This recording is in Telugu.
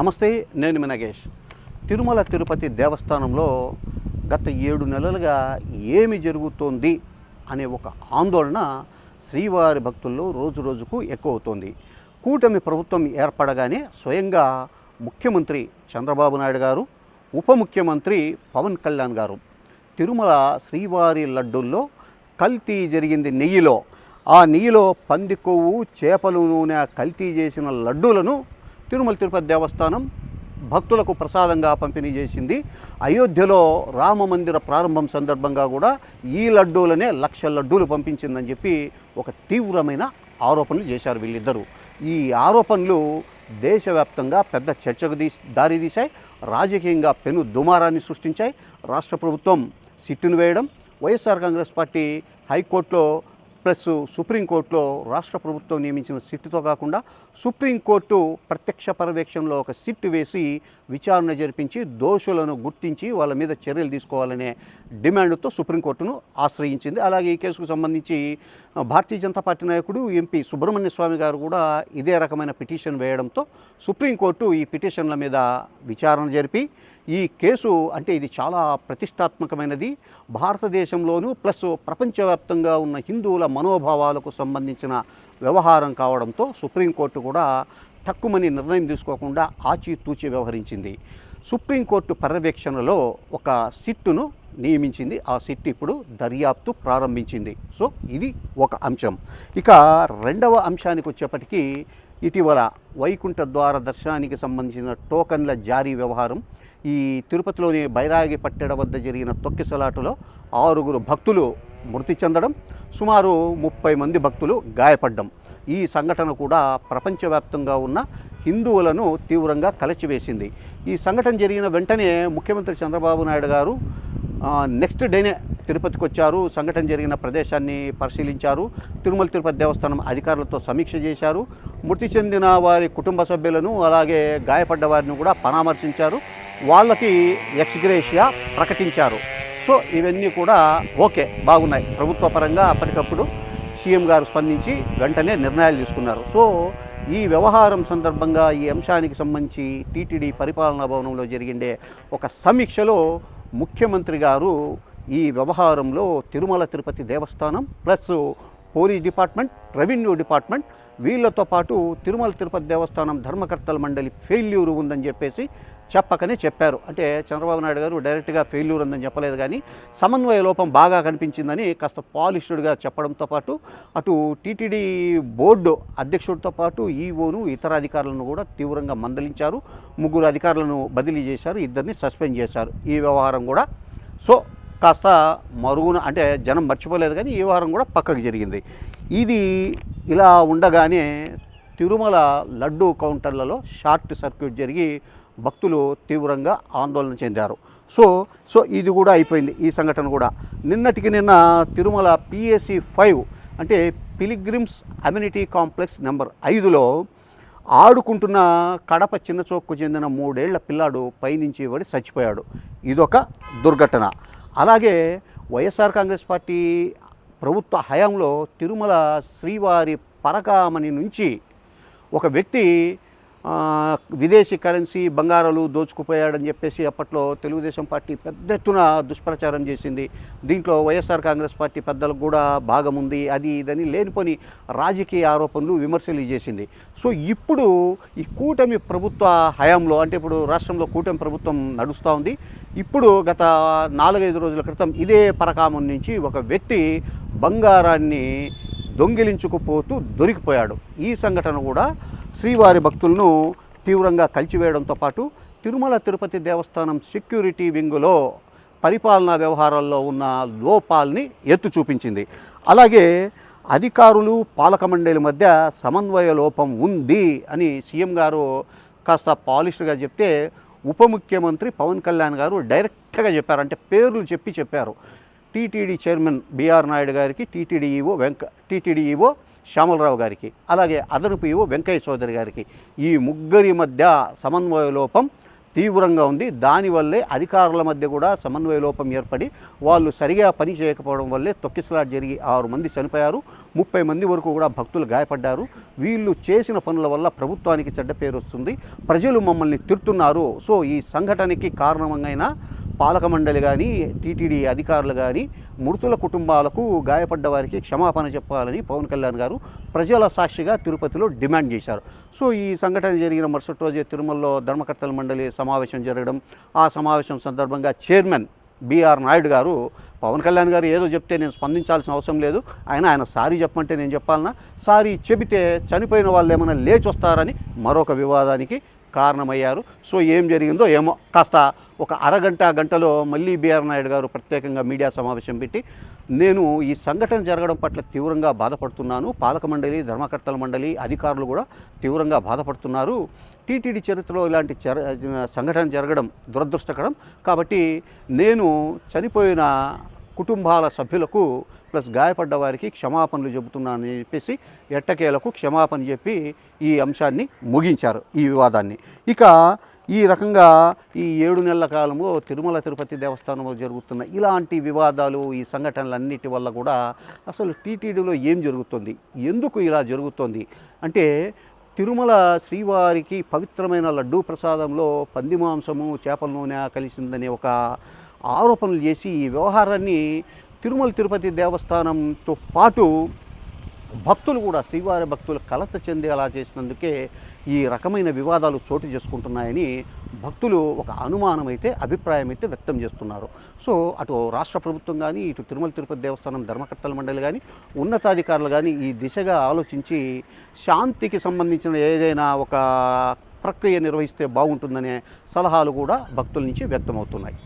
నమస్తే నేను మీ నగేష్. తిరుమల తిరుపతి దేవస్థానంలో గత ఏడు నెలలుగా ఏమి జరుగుతోంది అనే ఒక ఆందోళన శ్రీవారి భక్తుల్లో రోజు రోజుకు ఎక్కువ అవుతోంది కూటమి ప్రభుత్వం ఏర్పడగానే స్వయంగా ముఖ్యమంత్రి చంద్రబాబు నాయుడు గారు ఉప ముఖ్యమంత్రి పవన్ కళ్యాణ్ గారు తిరుమల శ్రీవారి లడ్డూల్లో కల్తీ జరిగింది నెయ్యిలో. ఆ నెయ్యిలో పంది కొవ్వు చేపల నూనె కల్తీ చేసిన లడ్డూలను తిరుమల తిరుపతి దేవస్థానం భక్తులకు ప్రసాదంగా పంపిణీ చేసింది. అయోధ్యలో రామ మందిర ప్రారంభం సందర్భంగా కూడా ఈ లడ్డూలనే లక్ష లడ్డూలు పంపించిందని చెప్పి ఒక తీవ్రమైన ఆరోపణలు చేశారు వీళ్ళిద్దరూ. ఈ ఆరోపణలు దేశవ్యాప్తంగా పెద్ద చర్చకు దీ దారితీశాయి రాజకీయంగా పెను దుమారాన్ని సృష్టించాయి. రాష్ట్ర ప్రభుత్వం సిట్టును వేయడం వైఎస్ఆర్ కాంగ్రెస్ పార్టీ హైకోర్టులో ప్లస్ సుప్రీంకోర్టులో రాష్ట్ర ప్రభుత్వం నియమించిన సిట్టుతో కాకుండా సుప్రీంకోర్టు ప్రత్యక్ష పర్యవేక్షణలో ఒక సిట్టు వేసి విచారణ జరిపించి దోషులను గుర్తించి వాళ్ళ మీద చర్యలు తీసుకోవాలనే డిమాండ్తో సుప్రీంకోర్టును ఆశ్రయించింది. అలాగే ఈ కేసుకు సంబంధించి భారతీయ జనతా పార్టీ నాయకుడు ఎంపీ సుబ్రహ్మణ్య స్వామి గారు కూడా ఇదే రకమైన పిటిషన్ వేయడంతో సుప్రీంకోర్టు ఈ పిటిషన్ల మీద విచారణ జరిపి ఈ కేసు అంటే ఇది చాలా ప్రతిష్టాత్మకమైనది. భారతదేశంలోనూ ప్లస్ ప్రపంచవ్యాప్తంగా ఉన్న హిందువుల మనోభావాలకు సంబంధించిన వ్యవహారం కావడంతో సుప్రీంకోర్టు కూడా తక్కువని నిర్ణయం తీసుకోకుండా ఆచితూచి వ్యవహరించింది. సుప్రీంకోర్టు పర్యవేక్షణలో ఒక సిట్టును నియమించింది. ఆ సిట్ ఇప్పుడు దర్యాప్తు ప్రారంభించింది. సో ఇది ఒక అంశం. ఇక రెండవ అంశానికి వచ్చేప్పటికీ ఇటీవల వైకుంఠ ద్వార దర్శనానికి సంబంధించిన టోకన్ల జారీ వ్యవహారం ఈ తిరుపతిలోని బైరాగి పట్టెడ వద్ద జరిగిన తొక్కిసలాటలో ఆరుగురు భక్తులు మృతి చెందడం సుమారు ముప్పై మంది భక్తులు గాయపడ్డం. ఈ సంఘటన కూడా ప్రపంచవ్యాప్తంగా ఉన్న హిందువులను తీవ్రంగా కలచివేసింది. ఈ సంఘటన జరిగిన వెంటనే ముఖ్యమంత్రి చంద్రబాబు నాయుడు గారు నెక్స్ట్ డేనే తిరుపతికి వచ్చారు. సంఘటన జరిగిన ప్రదేశాన్ని పరిశీలించారు. తిరుమల తిరుపతి దేవస్థానం అధికారులతో సమీక్ష చేశారు. మృతి చెందిన వారి కుటుంబ సభ్యులను అలాగే గాయపడ్డ వారిని కూడా పరామర్శించారు. వాళ్ళకి ఎక్స్గ్రేషియా ప్రకటించారు. సో ఇవన్నీ కూడా ఓకే బాగున్నాయి. ప్రభుత్వ పరంగా అప్పటికప్పుడు సీఎం గారు స్పందించి వెంటనే నిర్ణయాలు తీసుకున్నారు. సో ఈ వ్యవహారం సందర్భంగా ఈ అంశానికి సంబంధించి టీటీడీ పరిపాలనా భవనంలో జరిగిండే ఒక సమీక్షలో ముఖ్యమంత్రి గారు ఈ వ్యవహారంలో Tirumala Tirupati Devasthanam plus police department revenue department వీళ్ళతో పాటు తిరుమల తిరుపతి దేవస్థానం ధర్మకర్తల మండలి ఫెయిల్యూర్ ఉందని చెప్పేసి చెప్పకనే చెప్పారు. అంటే చంద్రబాబు నాయుడు గారు డైరెక్ట్గా ఫెయిల్యూర్ ఉందని చెప్పలేదు కానీ సమన్వయ లోపం బాగా కనిపించిందని కాస్త పాలిష్డ్గా చెప్పడంతో పాటు అటు టీటీడీ బోర్డు అధ్యక్షుడితో పాటు ఈఓను ఇతర అధికారులను కూడా తీవ్రంగా మందలించారు. ముగ్గురు అధికారులను బదిలీ చేశారు. ఇద్దరిని సస్పెండ్ చేశారు. ఈ వ్యవహారం కూడా సో కాస్త మరుగున అంటే జనం మర్చిపోలేదు కానీ ఈ వ్యవహారం కూడా పక్కకు జరిగింది. ఇది ఇలా ఉండగానే తిరుమల లడ్డు కౌంటర్లలో షార్ట్ సర్క్యూట్ జరిగి భక్తులు తీవ్రంగా ఆందోళన చెందారు. సో సో ఇది కూడా అయిపోయింది ఈ సంఘటన కూడా. నిన్నటికి నిన్న తిరుమల పిఎస్సి ఫైవ్ అంటే పిలిగ్రిమ్స్ అమ్యూనిటీ కాంప్లెక్స్ నెంబర్ ఐదులో ఆడుకుంటున్న కడప చిన్నచోక్కు చెందిన మూడేళ్ళ పిల్లాడు పైనుంచి పడి చచ్చిపోయాడు. ఇదొక దుర్ఘటన. అలాగే వైఎస్ఆర్ కాంగ్రెస్ పార్టీ ప్రభుత్వ హయాంలో తిరుమల శ్రీవారి పరకామణి నుంచి ఒక వ్యక్తి విదేశీ కరెన్సీ బంగారాలు దోచుకుపోయాడని చెప్పేసి అప్పట్లో తెలుగుదేశం పార్టీ పెద్ద ఎత్తున దుష్ప్రచారం చేసింది. దీంట్లో వైఎస్ఆర్ కాంగ్రెస్ పార్టీ పెద్దలకు కూడా భాగం ఉంది అది ఇదని లేనిపోని రాజకీయ ఆరోపణలు విమర్శలు చేసింది. సో ఇప్పుడు ఈ కూటమి ప్రభుత్వ హయాంలో అంటే ఇప్పుడు రాష్ట్రంలో కూటమి ప్రభుత్వం నడుస్తూ ఉంది. ఇప్పుడు గత నాలుగైదు రోజుల క్రితం ఇదే పరకామం నుంచి ఒక వ్యక్తి బంగారాన్ని దొంగిలించుకుపోతూ దొరికిపోయాడు. ఈ సంఘటన కూడా శ్రీవారి భక్తులను తీవ్రంగా కలిచివేయడంతో పాటు తిరుమల తిరుపతి దేవస్థానం సెక్యూరిటీ వింగులో పరిపాలనా వ్యవహారాల్లో ఉన్న లోపాల్ని ఎత్తు చూపించింది. అలాగే అధికారులు పాలక మండలి మధ్య సమన్వయ లోపం ఉంది అని సీఎం గారు కాస్త పాలిష్డ్గా చెప్తే ఉప ముఖ్యమంత్రి పవన్ కళ్యాణ్ గారు డైరెక్ట్గా చెప్పారు. అంటే పేర్లు చెప్పి చెప్పారు. టీటీడీ చైర్మన్ బీఆర్ నాయుడు గారికి టీటీడీఈఓ వెంక టీటీడీఈఓ శ్యామలరావు గారికి అలాగే అదనపు ఈవో వెంకయ్య చౌదరి గారికి ఈ ముగ్గురి మధ్య సమన్వయ లోపం తీవ్రంగా ఉంది. దానివల్లే అధికారుల మధ్య కూడా సమన్వయ లోపం ఏర్పడి వాళ్ళు సరిగా పని చేయకపోవడం వల్లే తొక్కిసలాట్ జరిగి ఆరు మంది చనిపోయారు. ముప్పై మంది వరకు కూడా భక్తులు గాయపడ్డారు. వీళ్ళు చేసిన పనుల వల్ల ప్రభుత్వానికి చెడ్డ పేరు వస్తుంది. ప్రజలు మమ్మల్ని తిడుతున్నారు. సో ఈ సంఘటనకి కారణమైన పాలక మండలి కానీ టీటీడీ అధికారులు కానీ మృతుల కుటుంబాలకు గాయపడ్డ వారికి క్షమాపణ చెప్పాలని పవన్ కళ్యాణ్ గారు ప్రజల సాక్షిగా తిరుపతిలో డిమాండ్ చేశారు. సో ఈ సంఘటన జరిగిన మరుసటి రోజే తిరుమలలో ధర్మకర్తల మండలి సమావేశం జరగడం ఆ సమావేశం సందర్భంగా చైర్మన్ బీఆర్ నాయుడు గారు పవన్ కళ్యాణ్ గారు ఏదో చెప్తే నేను స్పందించాల్సిన అవసరం లేదు. ఆయన ఆయన సారీ చెప్పమంటే నేను చెప్పాలన్నా సారీ చెబితే చనిపోయిన వాళ్ళు ఏమైనా లేచి వస్తారని మరొక వివాదానికి కారణమయ్యారు. సో ఏం జరిగిందో ఏమో కాస్త ఒక అరగంట గంటలో మళ్ళీ బీఆర్ నాయుడు గారు ప్రత్యేకంగా మీడియా సమావేశం పెట్టి నేను ఈ సంఘటన జరగడం పట్ల తీవ్రంగా బాధపడుతున్నాను. పాలక మండలి ధర్మకర్తల మండలి అధికారులు కూడా తీవ్రంగా బాధపడుతున్నారు. టీటీడీ చరిత్రలో ఇలాంటి చర సంఘటన జరగడం దురదృష్టకరం. కాబట్టి నేను చనిపోయిన కుటుంబాల సభ్యులకు ప్లస్ గాయపడ్డ వారికి క్షమాపణలు చెబుతున్నానని చెప్పేసి ఎట్టకేలకు క్షమాపణ చెప్పి ఈ అంశాన్ని ముగించారు ఈ వివాదాన్ని. ఇక ఈ రకంగా ఈ ఏడు నెలల కాలము తిరుమల తిరుపతి దేవస్థానంలో జరుగుతున్న ఇలాంటి వివాదాలు ఈ సంఘటనలన్నిటి వల్ల కూడా అసలు టీటీడీలో ఏం జరుగుతుంది? ఎందుకు ఇలా జరుగుతుంది? అంటే తిరుమల శ్రీవారికి పవిత్రమైన లడ్డూ ప్రసాదంలో పంది మాంసము చేపల నూనె కలిసిందనే ఒక ఆరోపణలు చేసి ఈ వ్యవహారాన్ని తిరుమల తిరుపతి దేవస్థానంతో పాటు భక్తులు కూడా శ్రీవారి భక్తులు కలత చెందేలా చేసినందుకే ఈ రకమైన వివాదాలు చోటు చేసుకుంటున్నాయని భక్తులు ఒక అనుమానం అయితే అభిప్రాయం అయితే వ్యక్తం చేస్తున్నారు. సో అటు రాష్ట్ర ప్రభుత్వం కానీ ఇటు తిరుమల తిరుపతి దేవస్థానం ధర్మకర్తల మండలి కానీ ఉన్నతాధికారులు కానీ ఈ దిశగా ఆలోచించి శాంతికి సంబంధించిన ఏదైనా ఒక ప్రక్రియ నిర్వహిస్తే బాగుంటుందనే సలహాలు కూడా భక్తుల నుంచి వ్యక్తమవుతున్నాయి.